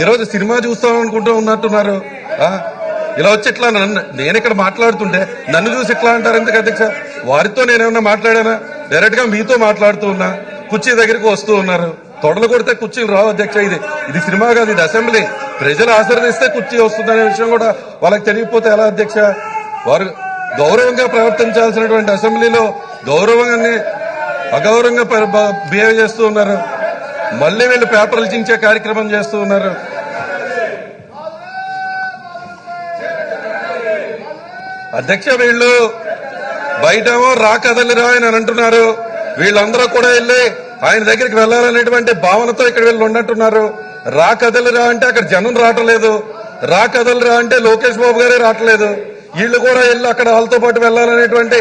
ఈరోజు సినిమా చూస్తాం అనుకుంటూ ఉన్నట్టున్నారు. ఇలా వచ్చి ఇట్లా నన్ను నేను ఇక్కడ మాట్లాడుతుంటే నన్ను చూసి ఎట్లా అంటారు ఎందుకు అధ్యక్ష? వారితో నేనేమన్నా మాట్లాడానా? డైరెక్ట్గా మీతో మాట్లాడుతూ ఉన్నా కుర్చీ దగ్గరికి వస్తూ ఉన్నారు. తొడలు కొడితే కుర్చీలు రావు అధ్యక్ష ఇది ఇది సినిమా కాదు ఇది అసెంబ్లీ. ప్రజలు ఆశీర్వదిస్తే కుర్చీ వస్తుందనే విషయం కూడా వాళ్ళకి తెలియకపోతే ఎలా అధ్యక్ష? వారు గౌరవంగా ప్రవర్తించాల్సినటువంటి అసెంబ్లీలో గౌరవంగానే అగౌరవంగా బిహేవ్ చేస్తూ ఉన్నారు. మళ్ళీ వీళ్ళు పేపర్లు చించే కార్యక్రమం చేస్తూ ఉన్నారు. అధ్యక్ష వీళ్ళు బయటేమో రా కదలిరా అని అంటున్నారు. వీళ్ళందరూ కూడా వెళ్ళి ఆయన దగ్గరికి వెళ్ళాలనేటువంటి భావనతో ఇక్కడ వీళ్ళు ఉన్నట్టున్నారు రా కదలిరా అంటే అక్కడ జనం రావట్లేదు. రా కదలిరా అంటే లోకేష్ బాబు గారే రావట్లేదు. వీళ్ళు కూడా వెళ్ళి అక్కడ వాళ్ళతో పాటు వెళ్ళాలనేటువంటి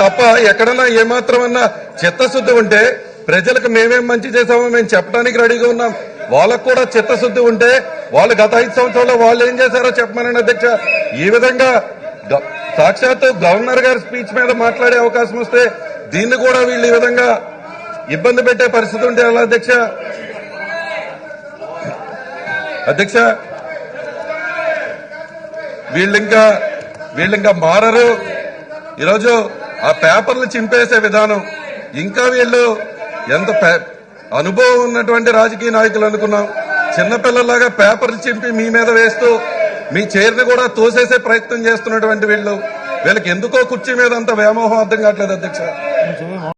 తప్ప ఎక్కడన్నా ఏమాత్రమన్నా చిత్తశుద్ధి ఉంటే ప్రజలకు మేమేం మంచి చేసామో మేము చెప్పడానికి రెడీగా ఉన్నాం. వాళ్ళకు కూడా చిత్తశుద్ధి ఉంటే వాళ్ళు గత ఐదు సంవత్సరాల్లో వాళ్ళు ఏం చేశారో చెప్పమనండి అధ్యక్ష. ఈ విధంగా సాక్షాత్తు గవర్నర్ గారి స్పీచ్ మీద మాట్లాడే అవకాశం వస్తే దీన్ని కూడా వీళ్ళు ఈ విధంగా ఇబ్బంది పెట్టే పరిస్థితి ఉంటే ఎలా అధ్యక్ష? అధ్యక్ష వీళ్ళు ఇంకా వీళ్ళు ఇంకా మారరు. ఈరోజు ఆ పేపర్లు చింపేసే విధానం. ఇంకా వీళ్ళు ఎంత పే- అనుభవం ఉన్నటువంటి రాజకీయ నాయకులు అనుకున్నాం. చిన్నపిల్లలాగా పేపర్లు చింపి మీ మీద వేస్తూ మీ చైర్ని కూడా తోసేసే ప్రయత్నం చేస్తున్నటువంటి వీళ్ళు. వీళ్ళకి ఎందుకో కుర్చీ మీద అంత వ్యామోహం అర్థం కావట్లేదు అధ్యక్ష.